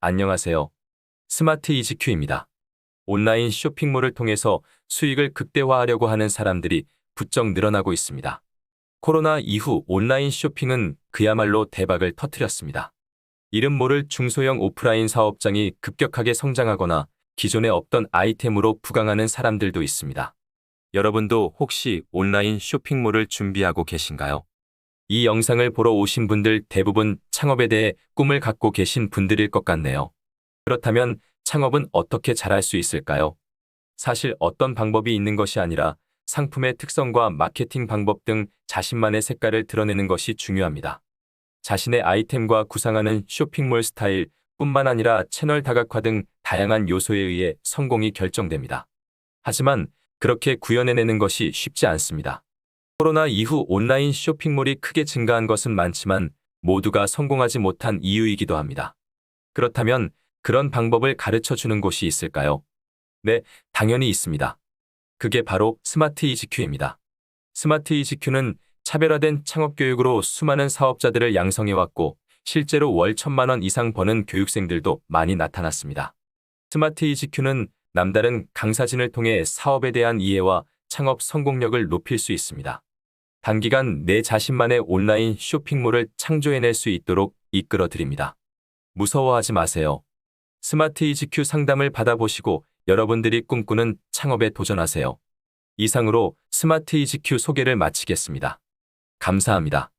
안녕하세요. 스마트 이지큐입니다. 온라인 쇼핑몰을 통해서 수익을 극대화하려고 하는 사람들이 부쩍 늘어나고 있습니다. 코로나 이후 온라인 쇼핑은 그야말로 대박을 터뜨렸습니다. 이름 모를 중소형 오프라인 사업장이 급격하게 성장하거나 기존에 없던 아이템으로 부강하는 사람들도 있습니다. 여러분도 혹시 온라인 쇼핑몰을 준비하고 계신가요? 이 영상을 보러 오신 분들 대부분 창업에 대해 꿈을 갖고 계신 분들일 것 같네요. 그렇다면 창업은 어떻게 잘할 수 있을까요? 사실 어떤 방법이 있는 것이 아니라 상품의 특성과 마케팅 방법 등 자신만의 색깔을 드러내는 것이 중요합니다. 자신의 아이템과 구상하는 쇼핑몰 스타일 뿐만 아니라 채널 다각화 등 다양한 요소에 의해 성공이 결정됩니다. 하지만 그렇게 구현해내는 것이 쉽지 않습니다. 코로나 이후 온라인 쇼핑몰이 크게 증가한 것은 많지만 모두가 성공하지 못한 이유이기도 합니다. 그렇다면 그런 방법을 가르쳐 주는 곳이 있을까요? 네, 당연히 있습니다. 그게 바로 스마트 EGQ입니다. 스마트 EGQ는 차별화된 창업 교육으로 수많은 사업자들을 양성해왔고 실제로 월 천만 원 이상 버는 교육생들도 많이 나타났습니다. 스마트 EGQ는 남다른 강사진을 통해 사업에 대한 이해와 창업 성공력을 높일 수 있습니다. 단기간 내 자신만의 온라인 쇼핑몰을 창조해낼 수 있도록 이끌어 드립니다. 무서워하지 마세요. 스마트 EGQ 상담을 받아보시고 여러분들이 꿈꾸는 창업에 도전하세요. 이상으로 스마트 EGQ 소개를 마치겠습니다. 감사합니다.